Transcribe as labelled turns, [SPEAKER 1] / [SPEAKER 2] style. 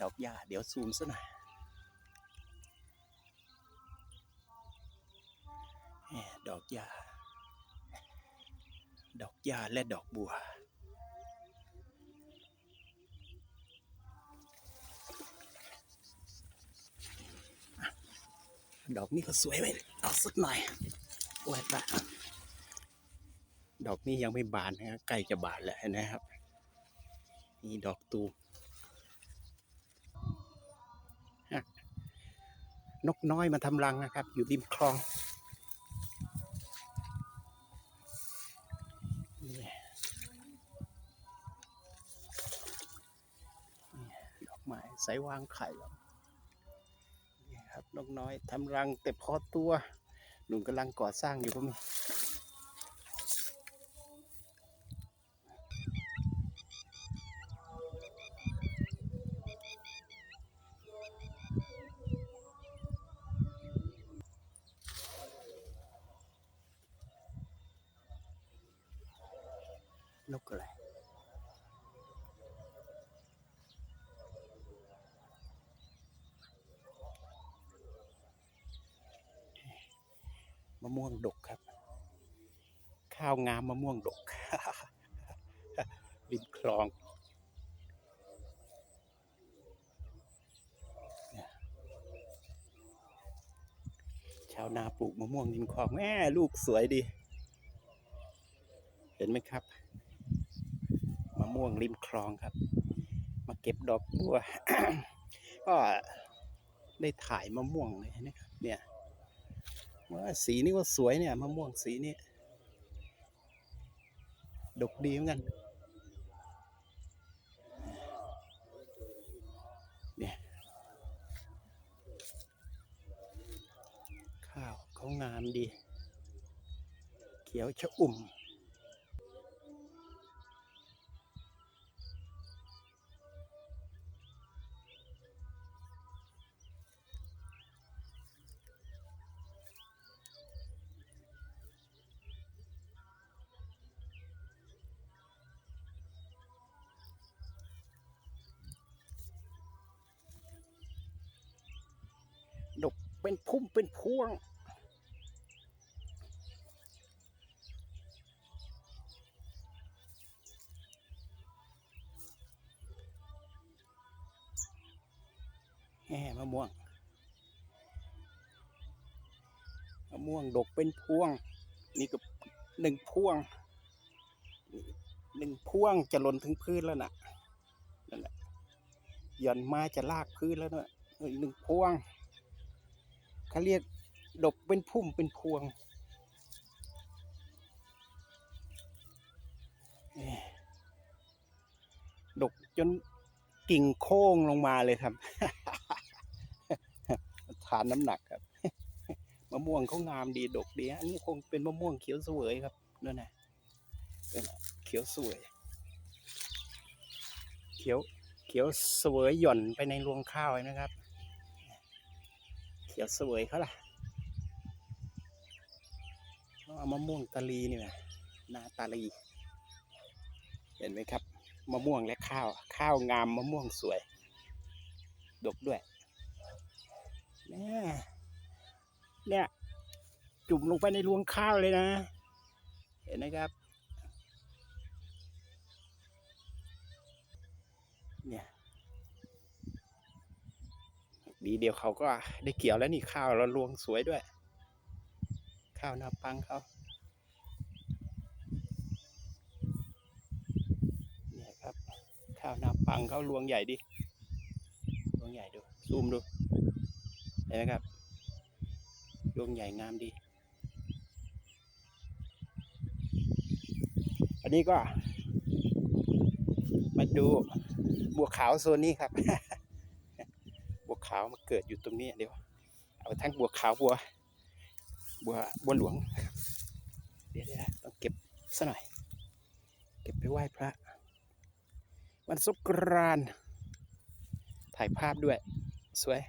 [SPEAKER 1] ดอกหญ้าเดี๋ยวซูมซะหน่อยดอกหญ้าดอกหญ้าและดอกบัว ดอกนี้ก็สวยไปเอาสักหน่อยไว้ปะดอกนี้ยังไม่บานนะใกล้จะบานแล้วนะครับนี่ดอกตูม นกน้อยมาทำรังนะครับ อยู่ริมคลองนี่ดอกไม้ใส่วางไข่แล้วนี่ครับนกน้อยทำรังแต่พอตัวหนุ่มกำลังก่อสร้างอยู่ก็มีะม่วงดกครับ ข้าวงามมะม่วงดกริมคลองชาวนาปลูกมะม่วงริมคลองแม่ลูกสวยดี เห็นไหมครับ มะม่วงริมคลองครับ มาเก็บดอกบัวก็ได้ถ่ายมะม่วงเลยนะครับเนี่ย สีนี้ก็สวยเนี่ยมะม่วงสีนี้ดกดีเหมือนกันเนี่ยข้าวเขางามดี เขียวชะอุ่ม เป็นพุ่มเป็นพวง แหมมะม่วง มะม่วงดกเป็นพวง นี่ก็หนึ่งพวง หนึ่งพวงจะหล่นถึงพื้นแล้วน่ะ นั่นแหละ หย่อนมาจะลากพื้นแล้วนะอีกหนึ่งพวง เขาเรียกดกเป็นพุ่มเป็นพวง ดกจนกิ่งโค้งลงมาเลยครับ ทานน้ำหนักครับ มะม่วงเขางามดีดกดีฮะอันนี้คงเป็นมะม่วงเขียวสวยครับนั่นนะเขียวสวย เขียวเขียวสวยหย่อนไปในรวงข้าวนะครับ เขียวเสวยเขาล่ะเอามะม่วงตาลีนี่นะนาตาลี เห็นไหมครับ มะม่วงและข้าว ข้าวงามมะม่วงสวย ดกด้วยเนี่ยเนี่ย จุ่มลงไปในรวงข้าวเลยนะ เห็นไหมครับ เนี่ย ดีเดียวเขาก็ได้เกี่ยวแล้วนี่ข้าวเรารวงสวยด้วย ข้าวนาปังเขาเนี่ยครับ ข้าวนาปังเขารวงใหญ่ดิรวงใหญ่ดูซูมดูเห็นไหมครับรวงใหญ่งามดี อันนี้ก็มาดูบัวขาวโซนนี้ครับ ขาวมาเกิดอยู่ตรงนี้เดี๋ยว เอาทั้งบัวขาวบัว บัวบัวหลวงเดี๋ยวเดี๋ยวต้องเก็บซะหน่อย เก็บไปไหว้พระ วันสงกรานต์ถ่ายภาพด้วย สวย